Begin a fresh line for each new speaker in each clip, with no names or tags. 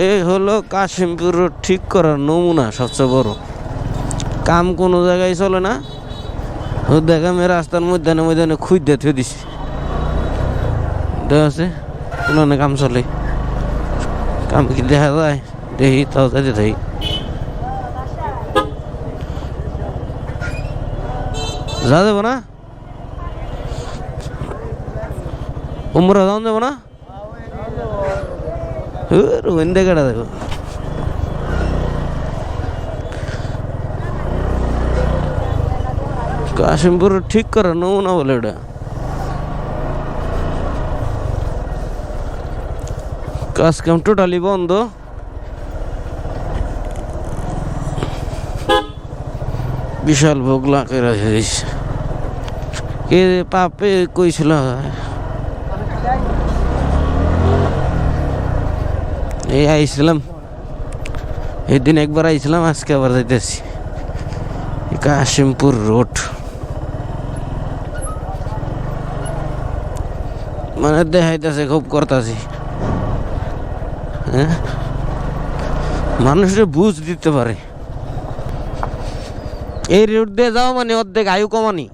এই হলো কাশিমপুর ঠিক করার নমুনা সবচেয়ে বড়। কাম কোনো জায়গায় চলে না। দেখা আমি রাস্তার মধ্যে মধ্যে খুঁজতে থুয়ে দিছি। দেখা আছে, কোনো কাম চলে। কাম কি দেখা যায়? দেখি, তাও যাইতে থাকি। যা দেবো না? উমরা যাওয়া দেবো না? কেটা দেখো কাশিমপুর ঠিক করা নমুনা বলে এটা কাজ কাম টোটালি বন্ধ বিশাল ভোগ লাখে রাখিস কে পাপে কইছিল এই আইছিলাম। এদিন একবার আইছিলাম, আজকে আবার যাইতেছি। কাশিমপুর রোড। মানে দেখাইতেছে, খুব করতাছি। হ্যাঁ? মানুষের বুঝ দিতে পারে। এই রোড দিয়ে যাও মানে অর্ধেক আয়ু কমানি।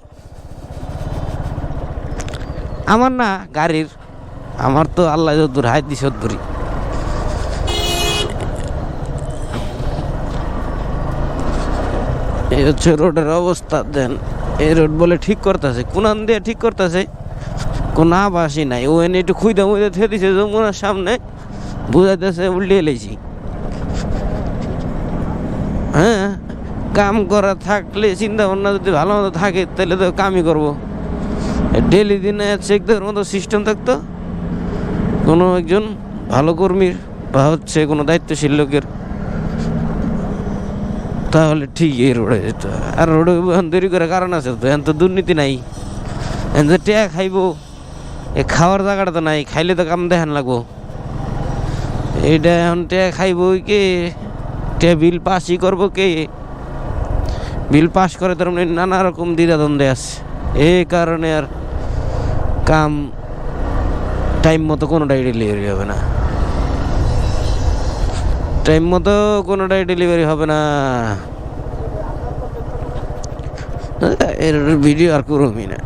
আমার না গাড়ির, আমার তো আল্লাহ দূর হাই দিস দূরি এই হচ্ছে রোডের অবস্থা, দেন এই রোড বলে ঠিক করতেছে, কোনান দিয়ে ঠিক করতেছে, কোন আবাসই নাই ও এনে একটু খুঁজতে মুইতে থে দিছে, যমুনার সামনে, বুঝাইতেছে, উল্টিয়ে লেছি হ্যাঁ কাম করা থাকলে চিন্তা ভাবনা যদি ভালো মতো থাকে, তাহলে তো কামই করব। ডেলি দিনে চেক দেওয়ার মতো সিস্টেম থাকতো। কোনো একজন ভালো কর্মীর বা হচ্ছে কোনো দায়িত্বশীল লোকের তাহলে ঠিক এই রোডে যেত আর রোডে দেরি করে কারণ আছে তো, এখন তো দুর্নীতি নাই। এখন যে টেয়া খাইবো এ খাওয়ার জায়গাটা তো নাই, খাইলে তো কাম দেখান লাগবো। এইটা এখন টেয়া খাইবো কে? টেয়া বিল পাসই করব কে? বিল পাস করে তার মানে নানা রকম দ্বিধাদ্বন্দ্বে আছে। এই কারণে আর কাম টাইম মতো কোনোটাই ডেলিভারি হবে না। টাইম মতো কোনোটাই ডেলিভারি হবে না। এর ভিডিও আর করবি না।